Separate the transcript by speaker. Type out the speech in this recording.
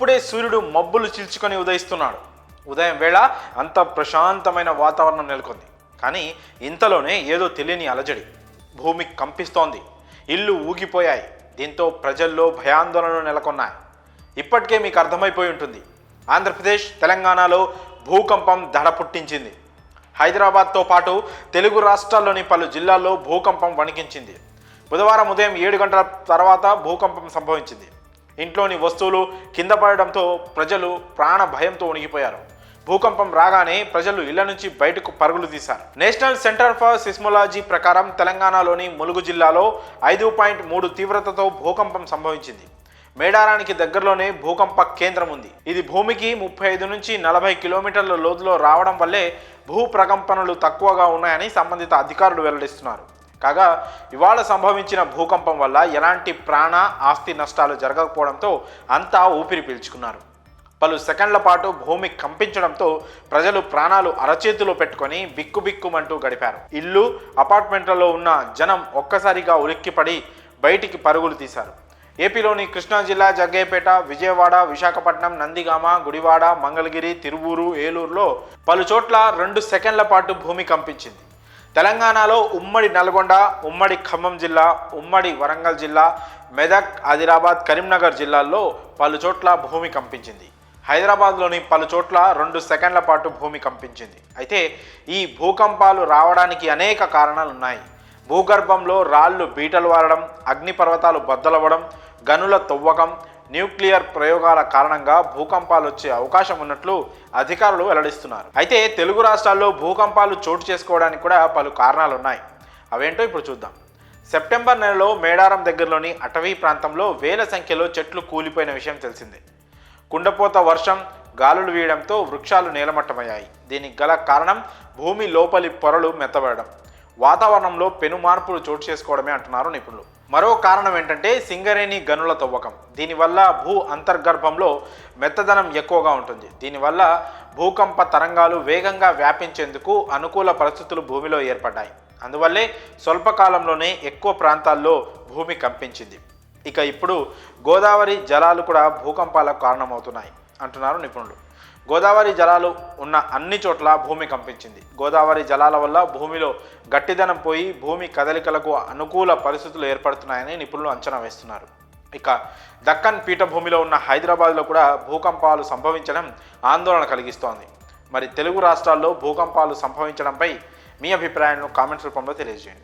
Speaker 1: అప్పుడే సూర్యుడు మబ్బులు చీల్చుకొని ఉదయిస్తున్నాడు. ఉదయం వేళ అంత ప్రశాంతమైన వాతావరణం నెలకొంది. కానీ ఇంతలోనే ఏదో తెలియని అలజడి. భూమి కంపిస్తోంది. ఇల్లు ఊగిపోయాయి. దీంతో ప్రజల్లో భయాందోళనలు నెలకొన్నాయి. ఇప్పటికే మీకు అర్థమైపోయి ఉంటుంది. ఆంధ్రప్రదేశ్ తెలంగాణలో భూకంపం దడ పుట్టించింది. హైదరాబాద్తో పాటు తెలుగు రాష్ట్రాల్లోని పలు జిల్లాల్లో భూకంపం వణికించింది. బుధవారం ఉదయం ఏడు గంటల తర్వాత భూకంపం సంభవించింది. ఇంట్లోని వస్తువులు కింద పడడంతో ప్రజలు ప్రాణ భయంతో ఉణిగిపోయారు భూకంపం రాగానే ప్రజలు ఇళ్ళ నుంచి బయటకు పరుగులు తీశారు. నేషనల్ సెంటర్ ఫర్ సిస్మోలాజీ ప్రకారం తెలంగాణలోని ములుగు జిల్లాలో ఐదు పాయింట్ మూడు తీవ్రతతో భూకంపం సంభవించింది. మేడారానికి దగ్గరలోనే భూకంప కేంద్రం ఉంది. ఇది భూమికి ముప్పై ఐదు నుంచి నలభై కిలోమీటర్ల లోతులో రావడం వల్లే భూ ప్రకంపనలు తక్కువగా ఉన్నాయని సంబంధిత అధికారులు వెల్లడిస్తున్నారు. కాగా ఇవాళ సంభవించిన భూకంపం వల్ల ఎలాంటి ప్రాణ ఆస్తి నష్టాలు జరగకపోవడంతో అంతా ఊపిరి పీల్చుకున్నారు. పలు సెకండ్ల పాటు భూమి కంపించడంతో ప్రజలు ప్రాణాలు అరచేతిలో పెట్టుకొని బిక్కుబిక్కుమంటూ గడిపారు. ఇల్లు అపార్ట్మెంట్లలో ఉన్న జనం ఒక్కసారిగా ఉలిక్కిపడి బయటికి పరుగులు తీశారు. ఏపీలోని కృష్ణా జిల్లా జగ్గయ్యపేట విజయవాడ విశాఖపట్నం నందిగామ గుడివాడ మంగళగిరి తిరువూరు ఏలూరులో పలు చోట్ల రెండు సెకండ్ల పాటు భూమి కంపించింది. తెలంగాణలో ఉమ్మడి నల్గొండ ఉమ్మడి ఖమ్మం జిల్లా ఉమ్మడి వరంగల్ జిల్లా మెదక్ ఆదిలాబాద్ కరీంనగర్ జిల్లాల్లో పలు చోట్ల భూమి కంపించింది. హైదరాబాద్లోని పలు చోట్ల రెండు సెకండ్ల పాటు భూమి కంపించింది. అయితే ఈ భూకంపాలు రావడానికి అనేక కారణాలు ఉన్నాయి. భూగర్భంలో రాళ్ళు బీటలు వారడం అగ్నిపర్వతాలు బద్దలవ్వడం గనుల తవ్వకం న్యూక్లియర్ ప్రయోగాల కారణంగా భూకంపాలు వచ్చే అవకాశం ఉన్నట్లు అధికారులు వెల్లడిస్తున్నారు. అయితే తెలుగు రాష్ట్రాల్లో భూకంపాలు చోటు చేసుకోవడానికి కూడా పలు కారణాలు ఉన్నాయి. అవేంటో ఇప్పుడు చూద్దాం. సెప్టెంబర్ నెలలో మేడారం దగ్గరలోని అటవీ ప్రాంతంలో వేల సంఖ్యలో చెట్లు కూలిపోయిన విషయం తెలిసిందే. కుండపోత వర్షం గాలులు వీయడంతో వృక్షాలు నేలమట్టమయ్యాయి. దీనికి గల కారణం భూమి లోపలి పొరలు మెత్తబడడం. వాతావరణంలో పెను మార్పులు చోటు చేసుకోవడమే అంటున్నారు నిపుణులు. మరో కారణం ఏంటంటే సింగరేణి గనుల తవ్వకం. దీనివల్ల భూ అంతర్గర్భంలో మెత్తదనం ఎక్కువగా ఉంటుంది. దీనివల్ల భూకంప తరంగాలు వేగంగా వ్యాపించేందుకు అనుకూల పరిస్థితులు భూమిలో ఏర్పడ్డాయి. అందువల్లే స్వల్పకాలంలోనే ఎక్కువ ప్రాంతాల్లో భూమి కంపించింది. ఇక ఇప్పుడు గోదావరి జలాలు కూడా భూకంపాలకు కారణమవుతున్నాయి. అంటున్నారు నిపుణులు. గోదావరి జలాలు ఉన్న అన్ని చోట్ల భూమి కంపించింది. గోదావరి జలాల వల్ల భూమిలో గట్టిదనం పోయి భూమి కదలికలకు అనుకూల పరిస్థితులు ఏర్పడుతున్నాయని నిపుణులు అంచనా వేస్తున్నారు. ఇక దక్కన్ పీఠభూమిలో ఉన్న హైదరాబాద్లో కూడా భూకంపాలు సంభవించడం ఆందోళన కలిగిస్తోంది. మరి తెలుగు రాష్ట్రాల్లో భూకంపాలు సంభవించడంపై మీ అభిప్రాయాలను కామెంట్స్ రూపంలో తెలియజేయండి.